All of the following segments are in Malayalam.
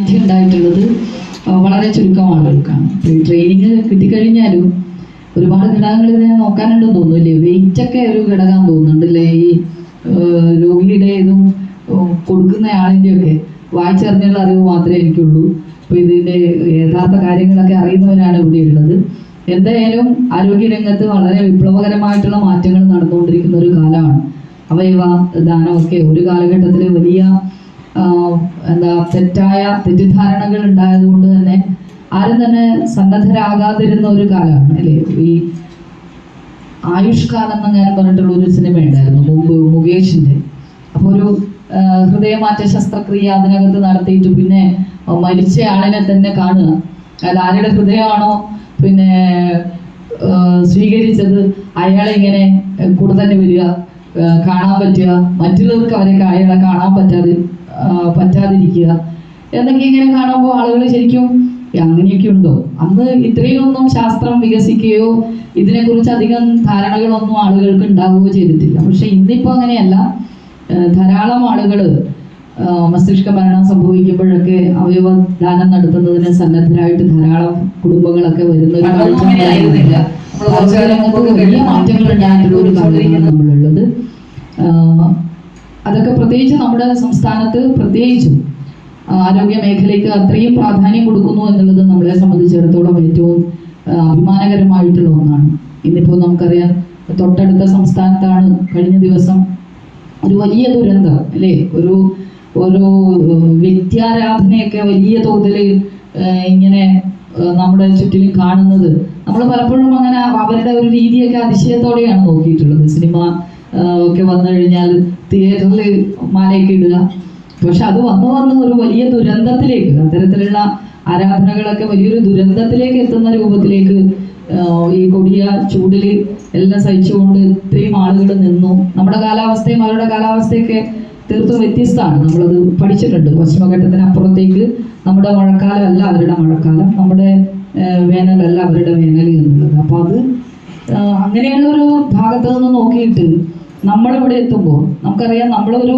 വിദ്യ ഉണ്ടായിട്ടുള്ളത് വളരെ ചുരുക്കം ആളുകൾക്കാണ് ട്രെയിനിങ് കിട്ടിക്കഴിഞ്ഞാലും ഒരുപാട് ഘടകങ്ങൾ ഇതിനെ നോക്കാനുണ്ടെന്ന് തോന്നുന്നില്ലേ? വെയിറ്റ് ഒക്കെ ഒരു ഘടകം തോന്നുന്നുണ്ടല്ലേ ഈ രോഗിയുടെ ഇതും കൊടുക്കുന്ന ആളിന്റെ ഒക്കെ വായിച്ചറിഞ്ഞുള്ള അറിവ് മാത്രമേ എനിക്കുള്ളൂ. അപ്പോൾ ഇതിന്റെ യഥാർത്ഥ കാര്യങ്ങളൊക്കെ അറിയുന്നവരാണ് ഇവിടെ ഉള്ളത്. എന്തായാലും ആരോഗ്യരംഗത്ത് വളരെ വിപ്ലവകരമായിട്ടുള്ള മാറ്റങ്ങൾ നടന്നുകൊണ്ടിരിക്കുന്ന ഒരു കാലമാണ്. അവയവ ദാനമൊക്കെ ഒരു കാലഘട്ടത്തിൽ വലിയ എന്താ തെറ്റായ തെറ്റിദ്ധാരണകൾ ഉണ്ടായതുകൊണ്ട് തന്നെ ആരും തന്നെ സന്നദ്ധരാകാതിരുന്ന ഒരു കാലമാണ് അല്ലേ? ഈ ആയുഷ്കാലം ഞാൻ പറഞ്ഞിട്ടുള്ള ഒരു സിനിമ ഉണ്ടായിരുന്നു മുമ്പ് മുകേഷിന്റെ. അപ്പോൾ ഒരു ഹൃദയമാറ്റ ശസ്ത്രക്രിയ അതിനകത്ത് നടത്തിയിട്ട് പിന്നെ മരിച്ച ആളിനെ തന്നെ കാണുക. അത് ആരുടെ ഹൃദയമാണോ പിന്നെ സ്വീകരിച്ചത് അയാളെ ഇങ്ങനെ കൂടെ തന്നെ വരിക കാണാൻ പറ്റുക. മറ്റുള്ളവർക്ക് അവരെ അയാളെ കാണാൻ പറ്റാതെ പറ്റാതിരിക്കുക. എന്നൊക്കെ ഇങ്ങനെ കാണുമ്പോൾ ആളുകൾ ശരിക്കും അങ്ങനെയൊക്കെ ഉണ്ടോ? അന്ന് ഇത്രയൊന്നും ശാസ്ത്രം വികസിക്കുകയോ ഇതിനെക്കുറിച്ച് അധികം ധാരണകളൊന്നും ആളുകൾക്ക് ഉണ്ടാവുകയോ ചെയ്തിട്ടില്ല. പക്ഷെ ഇന്നിപ്പോൾ അങ്ങനെയല്ല. ധാരാളം ആളുകൾ മസ്തിഷ്ക മരണം സംഭവിക്കുമ്പോഴൊക്കെ അവയവ ദാനം നടത്തുന്നതിന് സന്നദ്ധരായിട്ട് ധാരാളം കുടുംബങ്ങളൊക്കെ വരുന്ന വലിയ മാറ്റങ്ങൾ ഉണ്ടായിട്ടുള്ള ഒരു കാലമാണ് നമ്മളുള്ളത് അതൊക്കെ പ്രത്യേകിച്ച് നമ്മുടെ സംസ്ഥാനത്ത് പ്രത്യേകിച്ചും ആരോഗ്യ മേഖലയ്ക്ക് അത്രയും പ്രാധാന്യം കൊടുക്കുന്നു എന്നുള്ളത് നമ്മളെ സംബന്ധിച്ചിടത്തോളം ഏറ്റവും അഭിമാനകരമായിട്ടുള്ള ഒന്നാണ്. ഇന്നിപ്പോൾ നമുക്കറിയാം തൊട്ടടുത്ത സംസ്ഥാനത്താണ് കഴിഞ്ഞ ദിവസം ഒരു വലിയ ദുരന്തം അല്ലേ? ഒരു ഒരു വിദ്യാരാധനയൊക്കെ വലിയ തോതിൽ ഇങ്ങനെ നമ്മുടെ ചുറ്റിലും കാണുന്നത്. നമ്മൾ പലപ്പോഴും അങ്ങനെ അവരുടെ ഒരു രീതിയൊക്കെ അതിശയത്തോടെയാണ് നോക്കിയിട്ടുള്ളത്. സിനിമ ഒക്കെ വന്നു കഴിഞ്ഞാൽ തിയേറ്ററിൽ മാലയൊക്കെ ഇടുക. പക്ഷെ അത് വന്നു വന്ന് ഒരു വലിയ ദുരന്തത്തിലേക്ക് അത്തരത്തിലുള്ള ആരാധനകളൊക്കെ വലിയൊരു ദുരന്തത്തിലേക്ക് എത്തുന്ന രൂപത്തിലേക്ക് ഈ കൊടിയ ചൂടിൽ എല്ലാം സഹിച്ചുകൊണ്ട് ഇത്രയും ആളുകൾ നിന്നു. നമ്മുടെ കാലാവസ്ഥയും അവരുടെ കാലാവസ്ഥയൊക്കെ തീർത്തും വ്യത്യസ്തമാണ്. നമ്മളത് പഠിച്ചിട്ടുണ്ട്. പശ്ചിമഘട്ടത്തിന് അപ്പുറത്തേക്ക് നമ്മുടെ മഴക്കാലം അല്ല അവരുടെ മഴക്കാലം. നമ്മുടെ വേനലല്ല അവരുടെ വേനൽ എന്നുള്ളത്. അപ്പോൾ അത് ആഹ് അങ്ങനെയുള്ള ഒരു ഭാഗത്ത് നിന്ന് നോക്കിയിട്ട് നമ്മളിവിടെ എത്തുമ്പോൾ നമുക്കറിയാം നമ്മളൊരു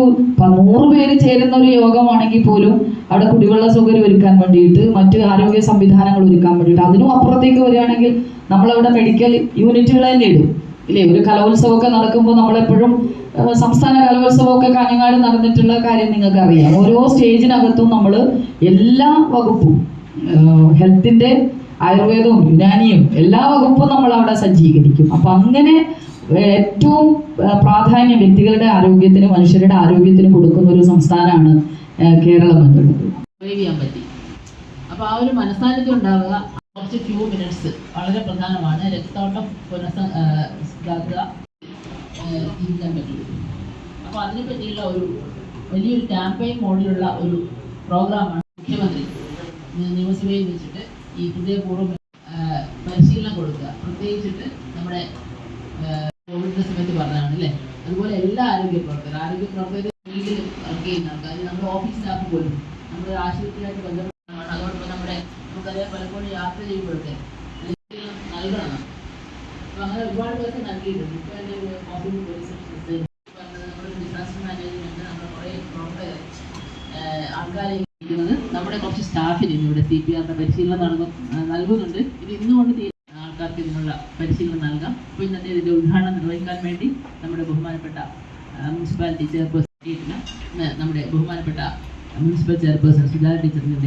നൂറ് പേര് ചേരുന്ന ഒരു യോഗമാണെങ്കിൽ പോലും അവിടെ കുടിവെള്ള സൗകര്യം ഒരുക്കാൻ വേണ്ടിയിട്ട് മറ്റ് ആരോഗ്യ സംവിധാനങ്ങൾ ഒരുക്കാൻ വേണ്ടിയിട്ട് അതിനും അപ്പുറത്തേക്ക് വരികയാണെങ്കിൽ നമ്മളവിടെ മെഡിക്കൽ യൂണിറ്റുകൾ തന്നെ ഇടും. ഇല്ലേ? ഒരു കലോത്സവമൊക്കെ നടക്കുമ്പോൾ നമ്മളെപ്പോഴും സംസ്ഥാന കലോത്സവമൊക്കെ കാഞ്ഞങ്ങാട് നടന്നിട്ടുള്ള കാര്യം നിങ്ങൾക്ക് അറിയാം ഓരോ സ്റ്റേജിനകത്തും നമ്മൾ എല്ലാ വകുപ്പും ഹെൽത്തിന്റെ ആയുർവേദവും യുനാനിയും എല്ലാ വകുപ്പും നമ്മൾ അവിടെ സജ്ജീകരിക്കും. അപ്പൊ അങ്ങനെ ഏറ്റവും പ്രാധാന്യം വ്യക്തികളുടെ ആരോഗ്യത്തിന് മനുഷ്യരുടെ ആരോഗ്യത്തിന് കൊടുക്കുന്ന ഒരു സംസ്ഥാനമാണ് കേരളം എന്നുള്ളത്. ചെയ്യാൻ അപ്പോൾ ആ ഒരു മനസ്സാന്നിധ്യം ഉണ്ടാവുക. കുറച്ച് ഫ്യൂ മിനിറ്റ്സ് വളരെ പ്രധാനമാണ്. രക്തോട്ടം പുനഃസ ആ, ഇതാക്കുക ജീവിക്കാൻ പറ്റുള്ളൂ. അപ്പോൾ അതിനെ പറ്റിയുള്ള ഒരു വലിയൊരു ക്യാമ്പയിൻ മോഡിലുള്ള ഒരു പ്രോഗ്രാമാണ് മുഖ്യമന്ത്രി നിയമസഭയിൽ വെച്ചിട്ട് ഈ ഹൃദയപൂർവം ആ, പരിശീലനം കൊടുക്കുക പ്രത്യേകിച്ചിട്ട് നമ്മുടെ കോവിഡിന്റെ പറഞ്ഞതാണ് അല്ലേ? അതുപോലെ എല്ലാ ആരോഗ്യ പ്രവർത്തകർ ആരോഗ്യ പ്രവർത്തകർ ഫീൽഡിൽ വർക്ക് ചെയ്യുന്ന ആൾക്കാർ നമ്മുടെ ഓഫീസ് സ്റ്റാഫ് പോലും നമ്മുടെ ആശുപത്രിയായിട്ട് ബന്ധപ്പെട്ടാണ്. അതോടൊപ്പം നമ്മുടെ നമുക്കറിയാം പലപ്പോഴും യാത്ര പരിശീലനം നൽകണം. അപ്പോൾ അങ്ങനെ ഒരുപാട് പേർക്ക് നൽകിയിട്ടുണ്ട്. ഇപ്പോൾ പോലീസ് നമ്മുടെ കുറച്ച് സ്റ്റാഫിന് ഇവിടെ സി പി ആറിന്റെ പരിശീലനം നൽകും നൽകുന്നുണ്ട്. ഇത് ഇന്നുകൊണ്ട് ആൾക്കാർക്ക് ഇതിനുള്ള പരിശീലനം നൽകാം. അപ്പോൾ ഇന്നത്തെ ഇതിന്റെ ഉദ്ഘാടനം നിർവഹിക്കാൻ വേണ്ടി നമ്മുടെ ബഹുമാനപ്പെട്ട മുനിസിപ്പാലിറ്റി ചെയർപേഴ്സൺ. നമ്മുടെ ബഹുമാനപ്പെട്ട മുനിസിപ്പൽ ചെയർപേഴ്സൺ സുധാ ടീച്ചറിന്റെ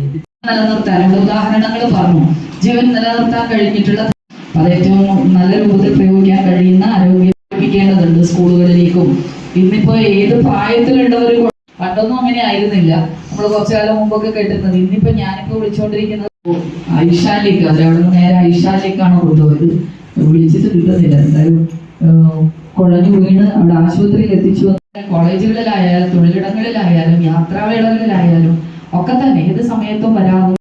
നിലനിർത്താനുള്ള ഉദാഹരണങ്ങൾ പറഞ്ഞു. ജീവൻ നിലനിർത്താൻ കഴിഞ്ഞിട്ടുള്ള അത് ഏറ്റവും നല്ല രൂപത്തിൽ പ്രയോഗിക്കാൻ കഴിയുന്ന ആരോഗ്യം പ്രയോഗിക്കേണ്ടതുണ്ട് സ്കൂളുകളിലേക്കും. ഇന്നിപ്പോ ഏത് പ്രായത്തിലുള്ളവർ പണ്ടൊന്നും അങ്ങനെ ആയിരുന്നില്ല. നമ്മൾ കുറച്ചു കാലം മുമ്പൊക്കെ കേട്ടിരുന്നത്. ഇന്നിപ്പോ ഞാനിപ്പോ വിളിച്ചുകൊണ്ടിരിക്കുന്നത് ഐഷാലിക്ക് അവരവിടെ നിന്ന് നേരെ ഐഷാലിക്കാണ് കൊണ്ടുപോയത്. വിളിച്ചിട്ട് കിട്ടുന്നില്ല. എന്തായാലും കുഴഞ്ഞു വീണ് അവിടെ ആശുപത്രിയിൽ എത്തിച്ചു കോളേജുകളിലായാലും തൊഴിലിടങ്ങളിലായാലും യാത്രാവേളകളിലായാലും ഒക്കെ തന്നെ ഏത് സമയത്തും വരാവുന്ന